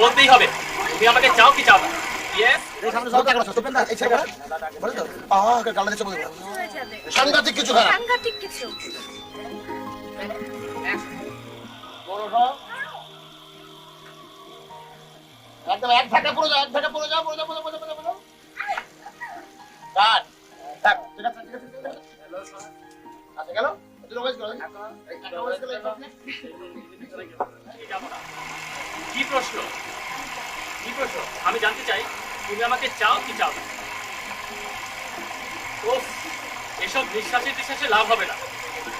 বলতেই হবে। তুমি আমাকে চাও কি চাও না? সাংঘাতিক কিছু সাংঘাতিক কিছু। একদম এক ধাক্কা পড়ে যাও এক ধাক্কা পড়ে যাও পড়ে যাও পড়ে যাও পড়ে যাও পড়ে যাও। ঠিক আছে ঠিক আছে। আচ্ছা গেল? কি প্রশ্ন কি প্রশ্ন আমি জানতে চাই তুমি আমাকে চাও কি চাও না? ওফ, এসব নিঃশ্বাসে নিঃশ্বাসে লাভ হবে না।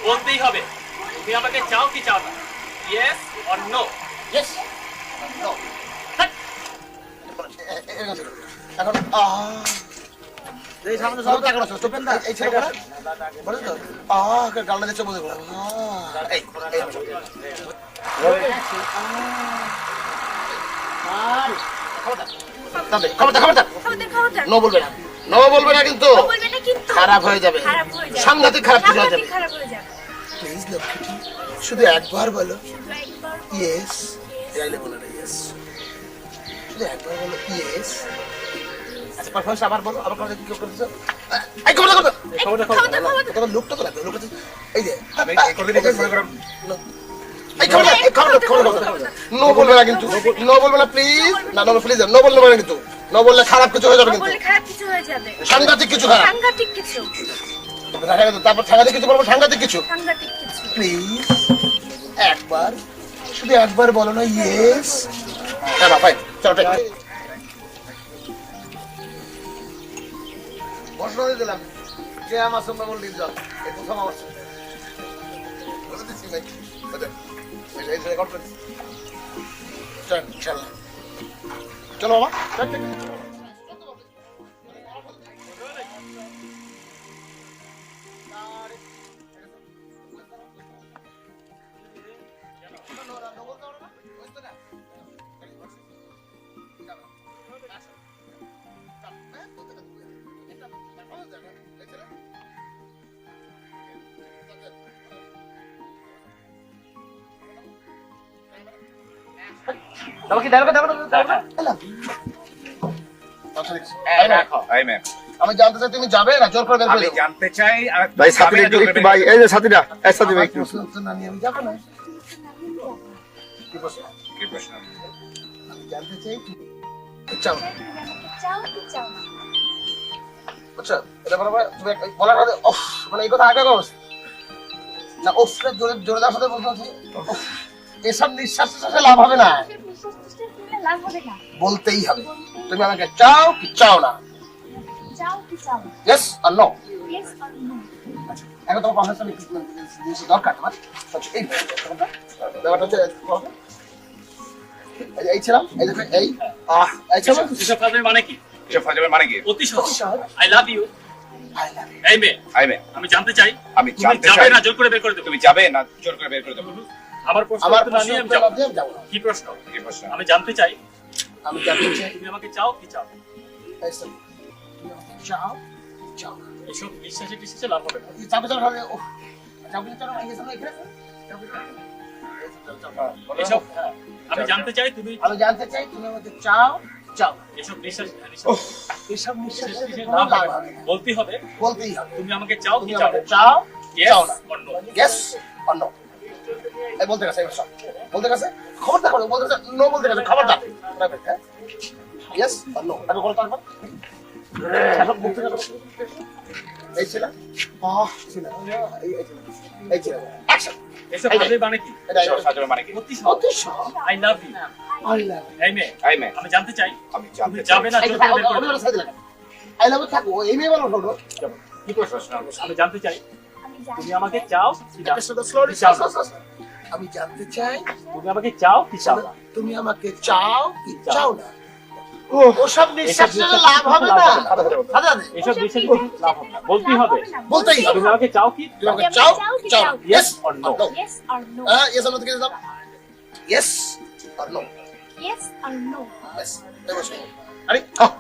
বলতেই হবে তুমি আমাকে চাও কি চাও না? Yes or no yes no এখন আহ। এই সামনে সব টাকা আছে তোপেন না এই ছেড়ে বলে তো? আহ গালটা দিচ্ছে বলে এই এই খবরদার খবরদার। খবরদার খবরদার। নো বলবে না। নো বলবে না কিন্তু। ও বলবে না কিন্তু। খারাপ হয়ে যাবে। খারাপ সাংঘাতিক খারাপ কিছু হয়ে যাবে। সাংঘাতিক খারাপ হয়ে যাবে। প্লিজ লক্ষ্মীটি শুধু একবার বলো। শুধু একবার ইয়েস বলো না ইয়েস শুধু একবার বলো ইয়েস আচ্ছা আবার বলো আবার কি করতেছো? এই খবরদার খবরদার খবরদার খবরদার তোমার লুকটা তো লাগবে লুকটা এই যে এই করে দিতে করলাম। এই খবরদার এই খবরদার খবরদার নো বলবে না কিন্তু নো বলবে না প্লিজ না নো প্লিজ নো বলবে না কিন্তু নো বললে খারাপ কিছু হয়ে যাবে কিন্তু। খারাপ কিছু হয়ে যাবে। সাংঘাতিক কিছু খারাপ। সাংঘাতিক কিছু। তারপর সাংঘাতিক কিছু বলব সাংঘাতিক কিছু। সাংঘাতিক কিছু। প্লিজ একবার শুধু একবার বলো না ইয়েস হ্যাঁ না ফাইন চলো। প্রশ্ন দিয়ে দিলাম যে আমার সঙ্গে আমার লিভ এই প্রথম আমার। বলে দিচ্ছি। চল, ইনশাআল্লাহ। চলো বাবা চল। দেখো দেখো দেখো এই দেখো। আই ম্যাম আমি জানতে চাই তুমি যাবে না? জোর করে বের করে জানতে চাই ভাই সাথীরা একটু একটু ভাই এই যে সাথীরা এই সাথী ভাই একটু। প্রশ্ন উত্তর না নিয়ে আমি যাব না। কি প্রশ্ন? কি প্রশ্ন? আমি জানতে চাই চাও। চাও কি চাও না? বুঝছ এটা বলো তুমি বলার আগে ওফ মানে এই কথা আগে বলছ না ওফটা জোরে জোরে সাথে বলতে হচ্ছে এসব নিঃশ্বাস লাভ হবে না। বলতেই হবে। তুমি আমাকে চাও কি চাও না? চাও কি চাও? না ইয়েস আর নো ইয়েস অর নো এখন তোমার প্রফেসর জিনিস দরকার তোমার? আচ্ছা, এই ব্যাপারটা হচ্ছে এই ছিলাম এই দেখো এই আহ এই ছিলাম। এসব কাজের মানে কি? এসব মানে কি? অতি সহজ। আই লাভ ইউ আমি জানতে চাই। আমি জানতে যাবে চাই। না জোর করে বের করে দেবো। তুমি যাবে না জোর করে বের করে দেবো। আমার প্রশ্ন আমার না প্রশ্ন নিয়ে আমি যাব। না দিয়ে আমি যাব না। কি প্রশ্ন? কি প্রশ্ন? আমি জানতে চাই। আমি জানতে চাই। তুমি আমাকে চাও কি চাও? এই তুমি আমাকে চাও চাও এসব নিঃশ্বাসে টিশ্বাসে লাভ হবে না। এই চাপে চাপে খাবে, উফ, চাপে চাপে এই সামনে এখানে। এসব হ্যাঁ, আমি জানতে চাই তুমি আমি জানতে চাই তুমি আমাকে চাও চাও এসব নিঃশ্বাস হ্যাঁ, এসব লাভ হবে না। হবে বলতেই হবে বলতেই হবে। তুমি আমাকে চাও কি চাও চাও চাও না? ইয়েস বলতে গেছে এবার সব বলতে গেছে খবরদার করো বলতে গেছে নো বলতে গেছে খবরদার। ইয়েস অর নো আগে বলো তারপর এই ছিল? আহ ছিল। এই এই ছিল। অ্যাকশন মানে মানে ম্যাম আমি জানতে চাই আমি যাবে না আই লাভ থাকো। এই মেয়ে বলো বলো। আমি জানতে চাই তুমি আমাকে চাও? না? না। আমি জানতে চাই তুমি আমাকে চাও কি চাও না? তুমি আমাকে চাও কি চাও না? ওসব নিঃশ্বাস লাভ হবে না। না। এসব নিঃশ্বাসে লাভ হবে না। বলতেই হবে। বলতেই হবে। তুমি আমাকে চাও কি? তুমি আমাকে চাও চাও Yes or no? Yes or no হ্যাঁ yes or no yes or no yes or no ব্যাস এবার শোনো। আরে আহ।